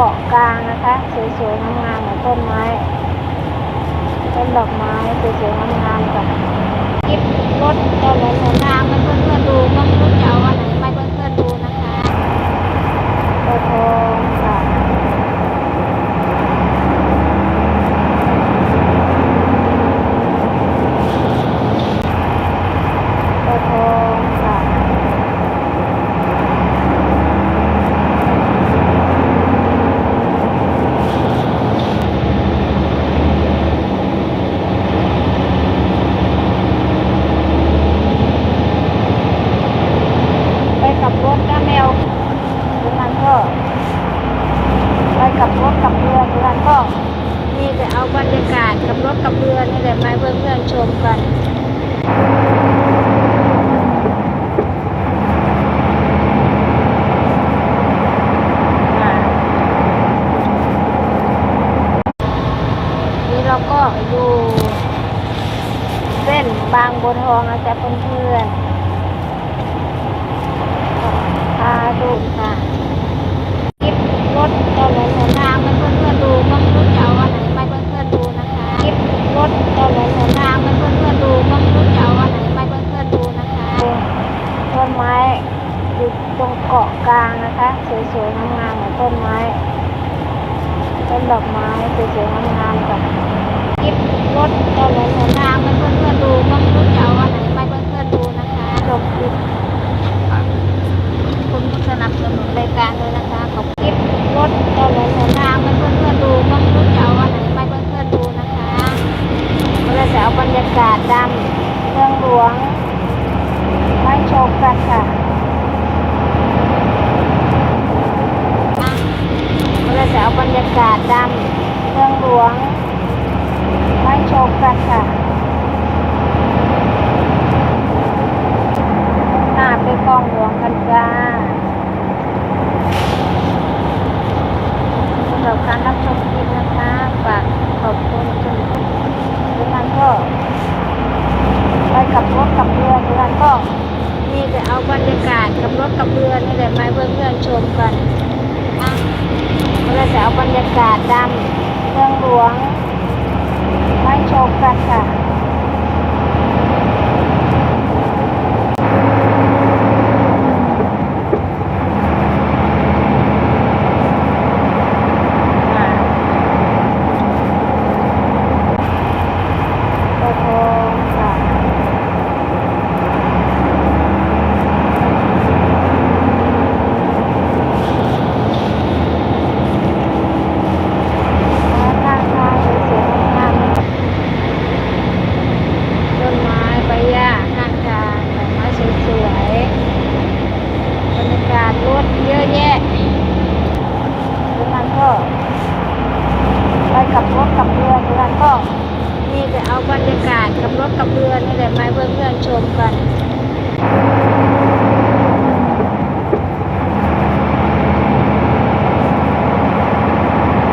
เกาะกลางนะคะ สวยๆงามๆกับต้นไม้ต้นดอกไม้สวยๆงามๆกับคลิปรถถนนหนทางให้เพื่อนๆดูก็ไม่รู้จะเอาอันไหนไม่เพื่อนๆดูนะคะโอ้โหค่ะโอ้โหค่ะ ไปกับรถนะแมวทุกนั้นก็ ไปกับรถกับเรือทุกนั้นก็มีแต่เอาบรรยากาศกับรถกับเรือนี่แหละมาให้เพื่อนๆชมกัน อ่านี่เราก็อยู่เส้นบางบัวทองนะจ๊ะเพื่อนๆ พาดูค่ะคลิปรถถนนหนทางให้เพื่อนๆดูบ้างรู้จะเอาอันไหนไม่เพื่อนๆดูนะคะคลิปรถถนนหนทางให้เพื่อนๆดูบ้างรู้จะเอาอันไหนไม่เพื่อนๆดูนะคะต้นไม้อยู่ตรงเกาะกลางนะคะสวยๆงามๆกับต้นไม้ต้น ดอกไม้สวยๆงามๆกับคลิปรถถนนหนทางให้เพื่อนๆดูบ้างรู้จะเอาอันไหนไม่เพื่อนๆดูนะคะจบคลิปคุณผู้สนับสนุนรายการด้วยนะคะขอบคลิปรถถนนหนทางให้เพื่อนๆดูบ้างรู้จะเอาอันไหนไม่เพื่อนๆดูนะคะเราจะเอาบรรยากาศดำเมืองหลวงมาให้ชมกันค่ะ จะเอาบรรยากาศดำเมืองหลวงมาให้ชมกันค่ะหน้าไปกองหลวงกันจ้าสำหรับการรับชมคลิปนะคะฝากขอบคุณทุกทุกท่านก็ไปกับรถกับเรือทุกท่านก็มีแต่เอาบรรยากาศกับรถกับเรือนี่แหละมาให้เพื่อนๆชมกันอะเราจะเอาบรรยา กาศดำเมืองหลวงมาให้ชมกันค่ะ อ่าโอ้โหค่ะแล้วข้างทางสวยๆงามๆต้นไม้ใบหญ้าข้างทางดอกไม้สวยๆบรรยากาศรถเยอะแยะ ทุกท่านก็ไปกับรถกับเรือทุกท่านก็มีแต่เอาบรรยากาศกับรถกับเรือนี่แหละมาให้เพื่อนๆชมกัน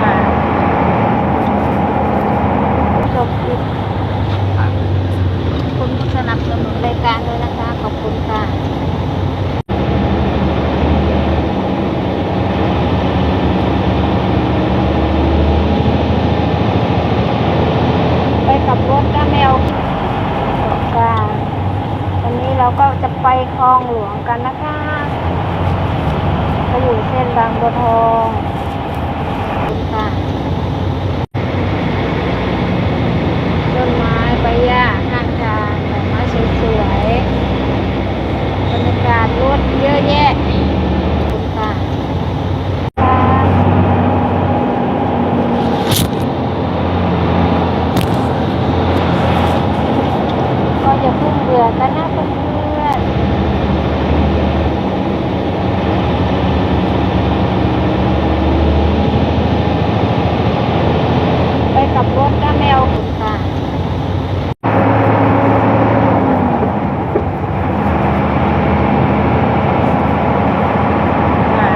อ่าจบคลิปคุณผู้สนับสนุนรายการด้วยนะคะ ขอบคุณค่ะ ไปกับรถนะแมวเกาะกลางวันนี้เราก็จะไปคลองหลวงกันนะคะก็อยู่เส้นบางบัวทองขอบคุณค่ะต้นไม้ใบหญ้าข้างทางดอกไม้สวยๆบรรยากาศรถเยอะแยะขอบคุณค่ะก็อย่า เพิ่งเบื่อกันนะเพื่อนๆไปกับรถนะแมวคุณค่ะ อ่า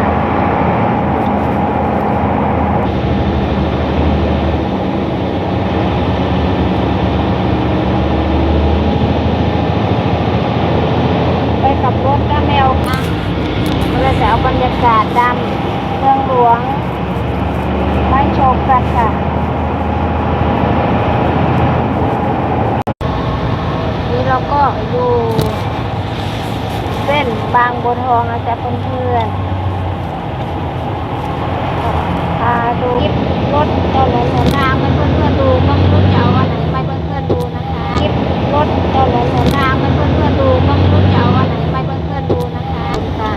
ไปกับรถนะแมวค่ะเราจะเอาบรรยากาศดำเมืองหลวง ให้ ชมกันค่ะ นี่เราก็อยู่ เส้นบางบัวทองนะจ๊ะเพื่อนๆพาดูรถตลอดหนนะงให้เพื่อนๆดูบ้างรู้จะเอาอันไหนไปเพื่อนๆดูนะคะคลิปรถตลอดหนทางให้เพื่อนๆดูบ้างรู้จะเอาอันไหนไปเพื่อนๆดูนะคะค่ะ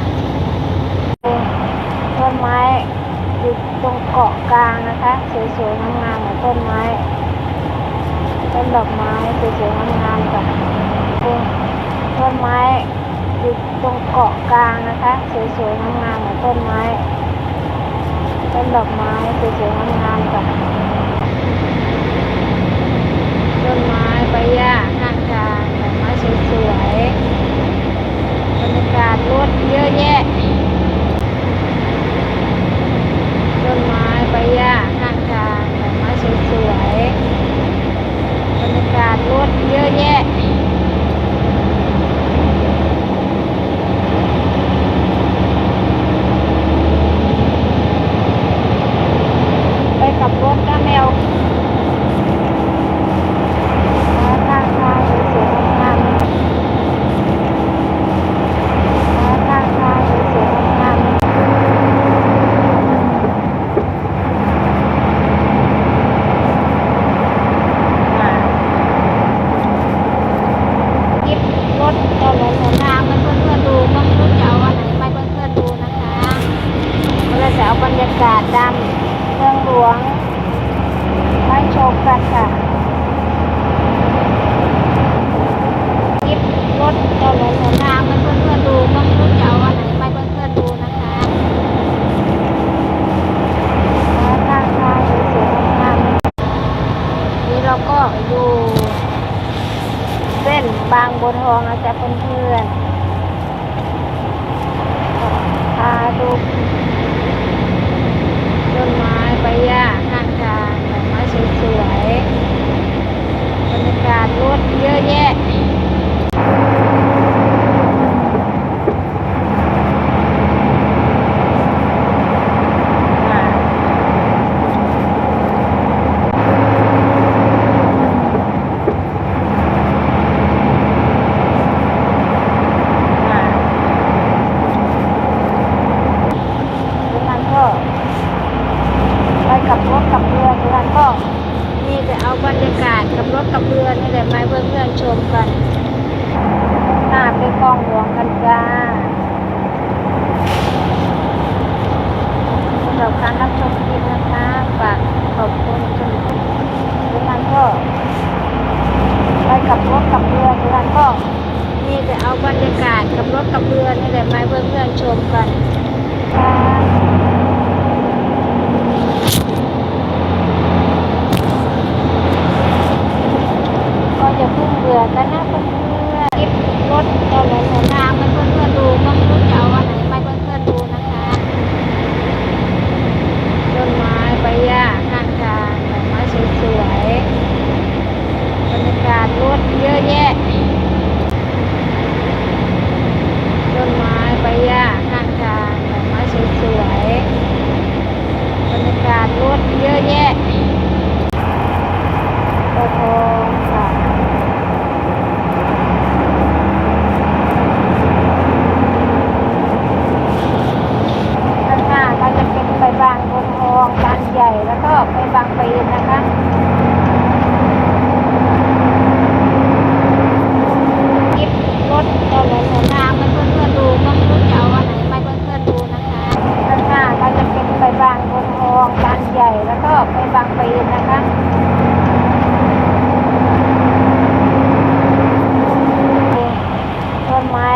ต้นไม้อยู่ตรงเกาะกลางนะคะสวยๆงามๆเหมือนต้นไม้ ต้นดอกไม้สวยๆงามๆค่ะต้นไม้อยู่ ตรงเกาะกลางนะคะ สวยๆงามๆเหมือนต้นไม้ต้นดอกไม้สวยๆงามๆค่ะต้นไม้ใบหญ้าข้างทางดอกไม้สวยๆบรรยากาศรถเยอะแยะ ต้นไม้ใบหญ้าข้างทางดอกไม้สวยๆ บรรยากาศรถเยอะแยะ ไปกับรถก็แมวมาข้างทางสวยๆงามๆมาข้างทางสวยๆงามๆ คลิปรถตลอดหนทางให้เพื่อนๆดูบ้างรู้จะเอาอันไหนไปเพื่อนๆดูนะคะเราจะเอาบรรยากาศดำเมืองหลวงให้ชมกันค่ะค ลิปรถตลอดหนทางให้เพื่อนๆดูต้องรู้จะเอาอะไรไปเพื่อนๆดูนะคะมาข้างทางสวยๆงามๆนี่เราก็อยู่ เส้นบางบัวทองนะจ๊ะเพื่อนๆพาดูต้นไม้ใบหญ้าข้างทางดอกไม้สวยๆบรรยากาศรถเยอะแยะ ดังนั้นก็ไปกับรถกับเรือดังนั้นก็นี่จะเอา บรรยากาศกับรถกับเรือนี่แหละมาให้เพื่อนชมกันหน้าไปคลองหลวงกันจ้าสำหรับการรับชมคลิปนะคะฝากขอบคุณทุกท่านดังนั้นก็ไปกับรถกับเรือดังนั้นก็นี่จะเอาบรรยากาศกับรถกับเรือนี่แหละมาให้เพื่อนชมกันก็จะพึ่งเบื่อกันนะเพื่อนๆคลิปรถตลอดหนทางให้เพื่อนๆดูบ้างรู้จะเอาอันไหนไปเพื่อนๆดูนะคะต้นไม้ใบหญ้าข้างทางดอกไม้สวยๆบรรยากาศรถเยอะแยะ ต้นไม้ใบหญ้าข้างทางดอกไม้สวยๆบรรยากาศ รถเยอะแยะโอ้โหค่ะข้างหน้าก็จะเป็นไปบางบนทองบางใหญ่แล้วก็ไปบางปีนนะคะ คลิปรถตลอดหนทางให้เพื่อนๆดูบ้างรู้จะเอาอันไหนไปเพื่อนๆดูนะคะข้างหน้าก็จะเป็นไปบางบนทองบางใหญ่แล้วก็ไปบางปีนนะคะต้นไม้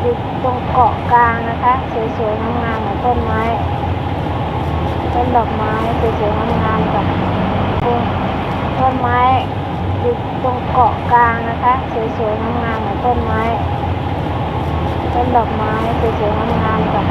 อยู่ตรงเกาะกลางนะคะ สวยๆงามๆของต้นไม้ต้นดอกไม้สวยๆงามๆกับต้นไม้อยู่ตรงเกาะกลางนะคะสวยๆงามๆของต้นไม้ต้นดอกไม้สวยๆงามๆกั